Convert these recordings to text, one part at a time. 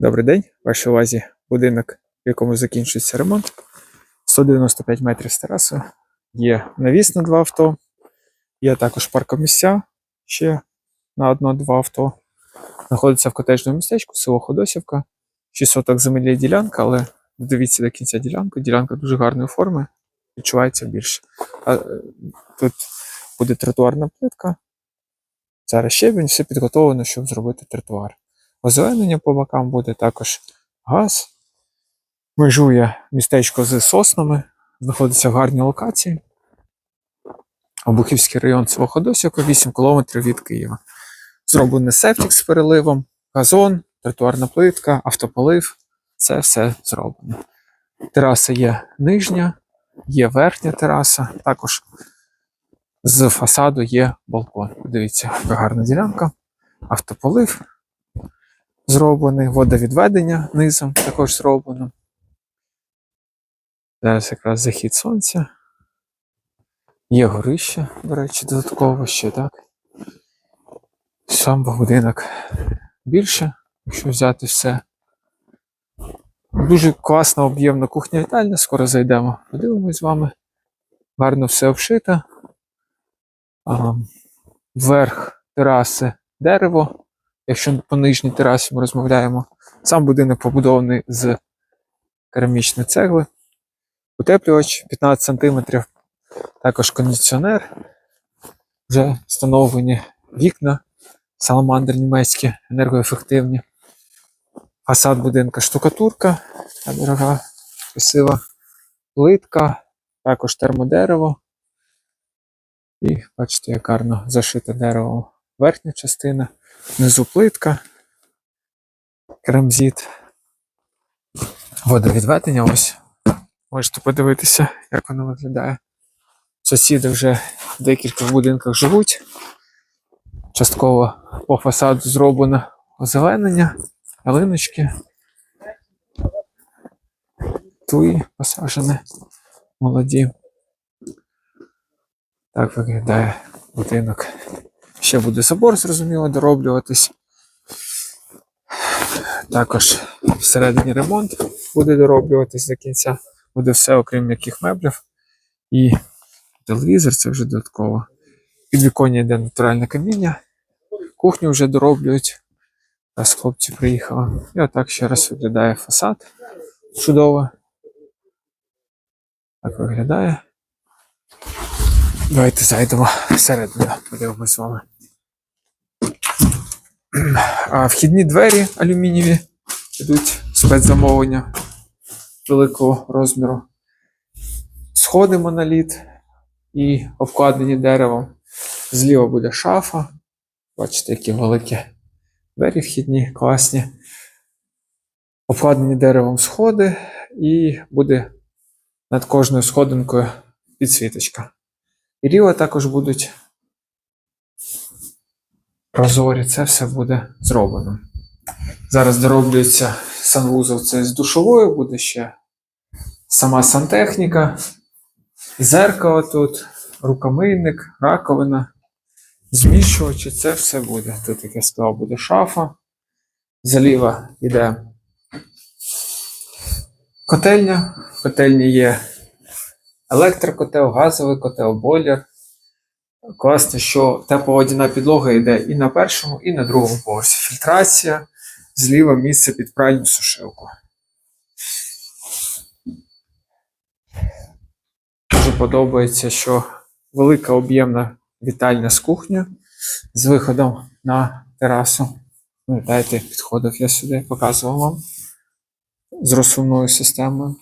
Добрий день, в вашій увазі будинок, в якому закінчується ремонт. 195 метрів з терасою. Є навіс на два авто, є також паркомісця ще на одно-два авто. Знаходиться в котежному містечку, село Ходосівка. 6 соток землі ділянка, але дивіться до кінця ділянку. Ділянка дуже гарної форми, відчувається більше. А, е, тут буде тротуарна плитка. Зараз щебінь, все підготовлено, щоб зробити тротуар. Озеленення по бокам буде також газ. Межує містечко з соснами, знаходиться в гарній локації. Обухівський район село Ходосівка, 8 км від Києва. Зроблений септик з переливом, газон, тротуарна плитка, автополив. Це все зроблено. Тераса є нижня, є верхня тераса, також з фасаду є балкон. Дивіться, яка гарна ділянка, автополив зроблений, водовідведення низом також зроблено. Зараз якраз захід сонця. Є горище, до речі, додатково ще, так? Сам будинок більше, якщо взяти все. Дуже класна об'ємна кухня вітальня, скоро зайдемо, подивимось з вами. Гарно все обшито. Верх тераси дерево. Якщо по нижній терасі ми розмовляємо, сам будинок побудований з керамічної цегли, утеплювач 15 см, також кондиціонер, вже встановлені вікна, саламандр німецькі, енергоефективні. Фасад будинка штукатурка, дорога, красива плитка, також термодерево. І бачите, як гарно зашите дерево верхня частина. Внизу плитка, кремзіт, водовідведення. Ось можете подивитися, як воно виглядає. Сусіди вже в декількох будинках живуть. Частково по фасаду зроблено озеленення, ялиночки. Туї посаджені молоді. Так виглядає будинок. Ще буде забор, зрозуміло, дороблюватись. Також всередині ремонт буде дороблюватись до кінця. Буде все, окрім м'яких меблів. І телевізор це вже додатково. Під віконня йде натуральне каміння. Кухню вже дороблюють. Раз хлопці приїхали. І отак ще раз виглядає фасад. Чудово. Так виглядає. Давайте зайдемо всередину, подивимось з вами. Вхідні двері алюмінієві йдуть спецзамовлення великого розміру. Сходи моноліт і обкладені деревом. Зліва буде шафа. Бачите, які великі двері вхідні, класні. Обкладені деревом сходи, і буде над кожною сходинкою підсвіточка. І ріла також будуть прозорі, це все буде зроблено. Зараз дороблюється санвузол це з душовою, буде ще сама сантехніка, зеркало тут, рукомийник, раковина, зміщувачі, це все буде. Тут, як я сказав, буде шафа. Заліва йде котельня. В котельні є електрокотел, газовий котел, бойлер. Класно, що тепловодяна підлога йде і на першому, і на другому поверсі. Фільтрація, зліва місце під пральну сушилку. Дуже подобається, що велика об'ємна вітальня з кухнею з виходом на терасу. Пам'ятаєте, підходив я сюди, показував вам з розсувною системою.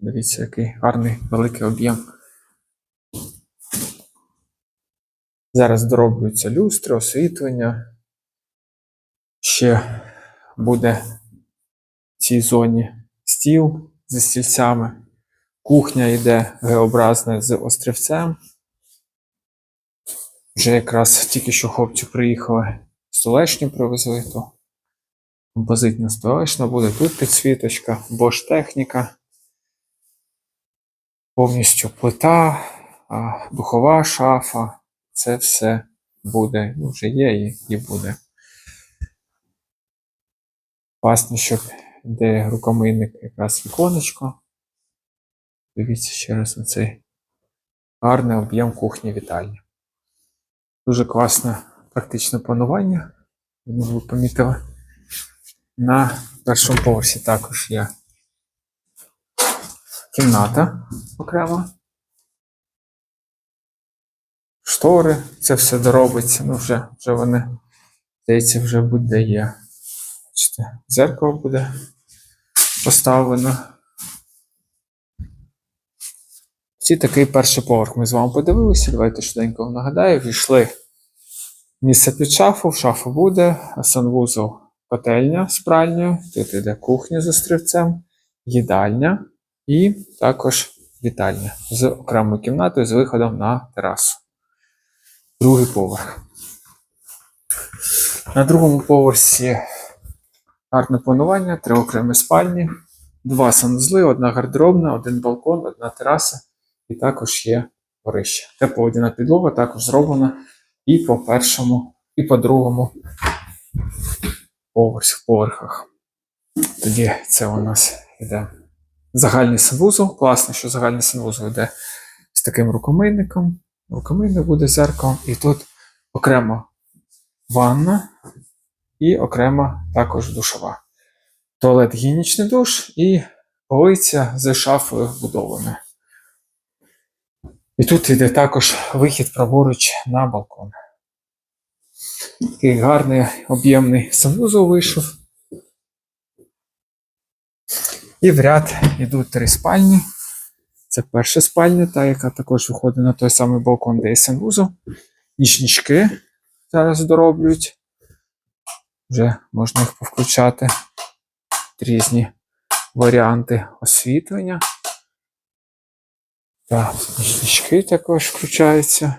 Дивіться, який гарний великий об'єм. Зараз дороблюються люстри, освітлення. Ще буде в цій зоні стіл зі стільцями. Кухня йде Г-образна з острівцем. Вже якраз тільки що хлопці приїхали, столешню привезли, то композитна столешна буде. Тут підсвіточка, Bosch техніка. Повністю плита, духова шафа. Це все буде. Ну, вже є і, і буде. Щоб де рукомийник якраз віконечко. Дивіться ще раз на цей гарний об'єм кухні вітальні. Дуже класне практичне планування. Ви помітили. На першому поверсі також є кімната окремо. Штори, це все доробиться. Ну, вже, вже вони, здається, вже буде є. Бачите, зеркало буде поставлено. Ці такий перший поверх ми з вами подивилися. Давайте швиденько нагадаю. Війшли місце під шафу, в шафу буде, санвузол котельня з пральнею. Тут іде кухня з острівцем, їдальня і також вітальня з окремою кімнатою з виходом на терасу. Другий поверх. На другому поверсі гарне планування, три окремі спальні, два санузли, одна гардеробна, один балкон, одна тераса і також є горище. Тепловодяна підлога також зроблена і по першому, і по другому поверх, поверхах. Тоді це у нас йде загальний санвузол. Класно, що загальний санвузол йде з таким рукомийником. Рукомийник буде зеркалом, і тут окремо ванна і окремо також душова. Туалет гігієнічний душ і полиця з шафою вбудованою. І тут йде також вихід праворуч на балкон. Такий гарний об'ємний санвузол вийшов. І в ряд йдуть три спальні. Це перша спальня, та яка також виходить на той самий балкон, де є санвузол. Нічнички зараз дороблюють. Вже можна їх повключати. Різні варіанти освітлення. Так, нічнички також включаються.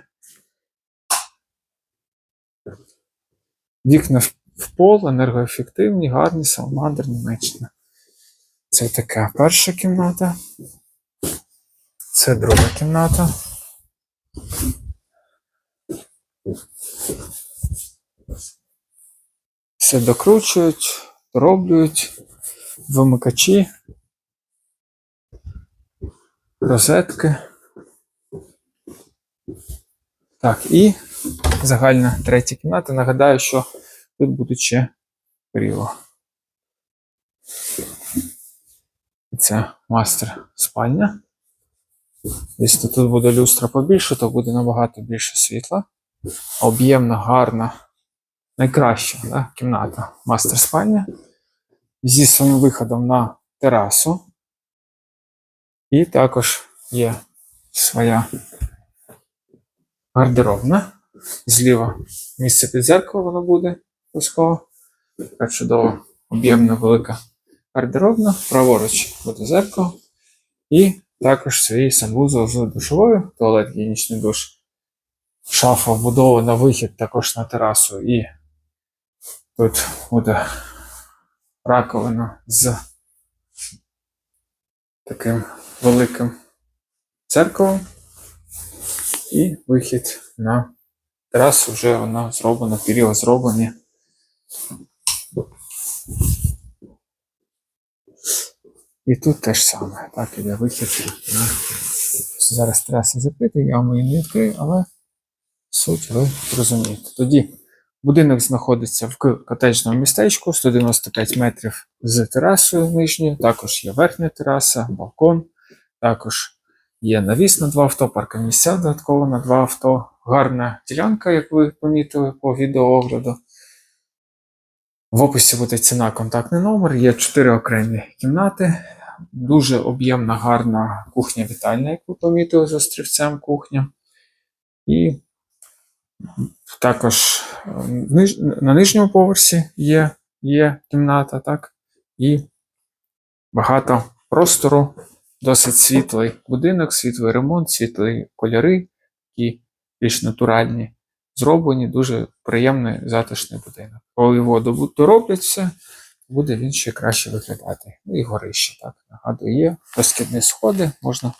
Вікна в пол, енергоефективні, гарні, саламандр, Німеччина. Це така перша кімната. Це друга кімната. Все докручують, дороблюють, вимикачі, розетки. Так, і загальна третя кімната. Нагадаю, що тут будуть ще кріла. І Це мастер спальня. Якщо тут буде люстра побільше, то буде набагато більше світла. Об'ємна, гарна, найкраща да, кімната мастер спальня. Зі своїм виходом на терасу. І також є своя гардеробна. Зліва місце під зеркало воно буде обов'язково. Така чудова, об'ємна велика гардеробна. Праворуч буде зеркало. І також свій санвузол з душовою, туалет гігієнічний душ. Шафа вбудована вихід також на терасу. І тут буде раковина з таким великим дзеркалом. І вихід на терасу вже вона зроблена, період зроблені. І тут теж саме. Так, іде вихід зараз тераса закрита, я вам її не відкрию, але суть ви розумієте. Тоді будинок знаходиться в к- котеджному містечку 195 метрів з терасою нижньою, також є верхня тераса, балкон, також є навіс на два авто, паркомісця додатково на два авто. Гарна ділянка, як ви помітили по відеоогляду. В описі буде ціна, контактний номер. Є чотири окремі кімнати. Дуже об'ємна, гарна кухня вітальня, як ви помітили, з острівцем кухня. І також е, на нижньому поверсі є, є кімната, так? І багато простору, досить світлий будинок, світлий ремонт, світлі кольори, які більш натуральні зроблені, дуже приємний затишний будинок. Коли добу- дороблять все, буде він ще краще виглядати. Ну і горище, так. Нагадую, є розкидні сходи, можна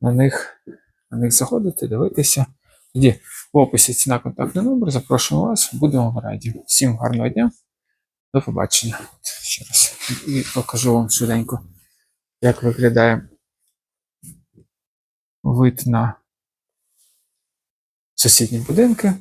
на них, на них заходити, дивитися. Тоді в описі ціна контактний номер. Запрошуємо вас, будемо раді. Всім гарного дня, до побачення. ще раз і покажу вам швиденько, як виглядає вид на сусідні будинки.